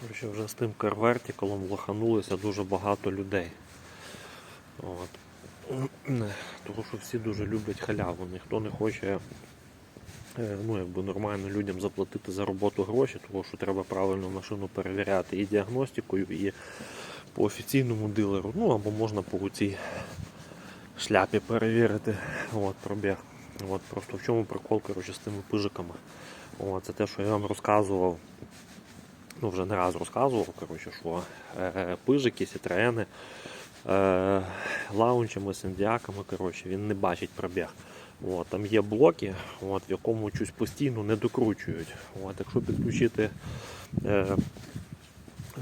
Коротше, вже з тим карвертикалом лоханулося дуже багато людей. От. Тому що всі дуже люблять халяву. Ніхто не хоче е, ну, якби нормально людям заплатити за роботу гроші, тому що треба правильно машину перевіряти і діагностикою, і по офіційному дилеру. Ну або можна по цій шляпі перевірити от, пробіг. От, просто в чому прикол коротше, з тими пижиками. От, це те, що я вам розказував ну вже не раз розказував, коротше, що е, пижики, сітреени, е, лаунчами, синдіаками, коротше, він не бачить пробіг. От, там є блоки, от, в якому щось постійно не докручують. От, якщо підключити е,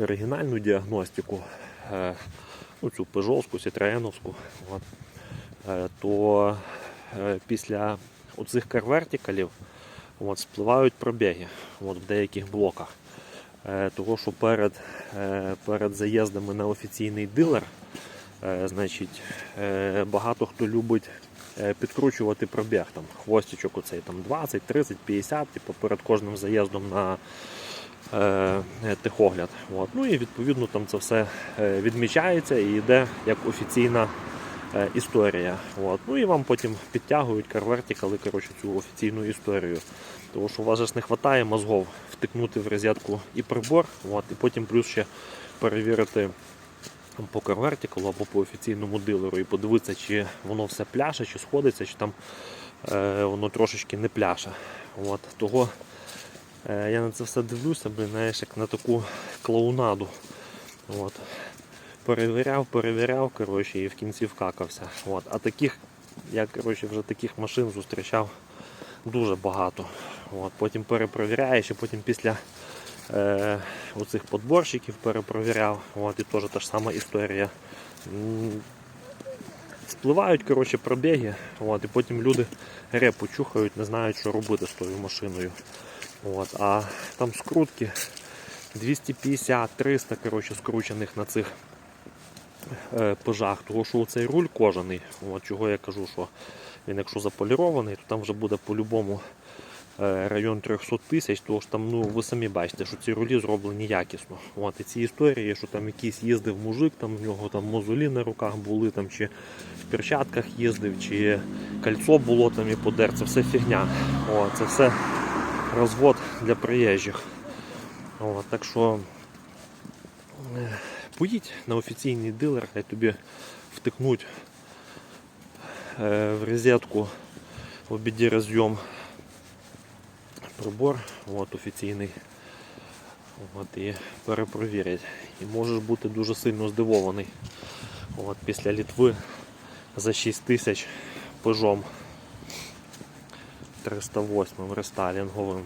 оригінальну діагностику, е, ну, цю пежовську, сітреєновську, от, е, то е, після оцих карвертикалів от, спливають пробіги от, в деяких блоках. Е, Того, що перед, е, перед заїздами на офіційний дилер, е, значить, багато хто любить підкручувати пробіг. Там, хвостичок оцей там 20, 30, 50, типу, перед кожним заїздом на е, техогляд. От. Ну і відповідно там це все відмічається і йде як офіційна історія. От. Ну і вам потім підтягують карвертикали, коротше, цю офіційну історію. Тому що у вас ж не вистачає мозгов втикнути в розетку і прибор, от, і потім плюс ще перевірити по карвертикалу або по офіційному дилеру і подивитися, чи воно все пляше, чи сходиться, чи там е, воно трошечки не пляше. От, того е, я на це все дивлюся, блін, знаєш, як на таку клоунаду. От. Перевіряв, перевіряв, коротше, і в кінці вкакався. От. А таких, я коротше, вже таких машин зустрічав дуже багато. От. Потім перепровіряєш, і потім після е, оцих подборщиків перепровіряв. От. І теж та ж сама історія. Спливають коротше, пробіги, от, і потім люди репу чухають, не знають, що робити з тою машиною. От, а там скрутки 250-300 коротше, скручених на цих е, пижах, тому що цей руль кожаний, от чого я кажу, що він якщо заполірований, то там вже буде по-любому е, район 300 тисяч, тому що там, ну ви самі бачите, що ці рулі зроблені якісно. От, і ці історії, що там якийсь їздив мужик, там в нього там мозолі на руках були, там, чи в перчатках їздив, чи кольцо було там і подер, це все фігня. От, це все розвод для приїжджих. От, так що е, поїдь на офіційний дилер, хай тобі втикнуть е, в розетку в обіді розйом прибор от, офіційний. От, і перепровірять. І можеш бути дуже сильно здивований. От, після Літви за 6 тисяч пежом 308 рестайлінговим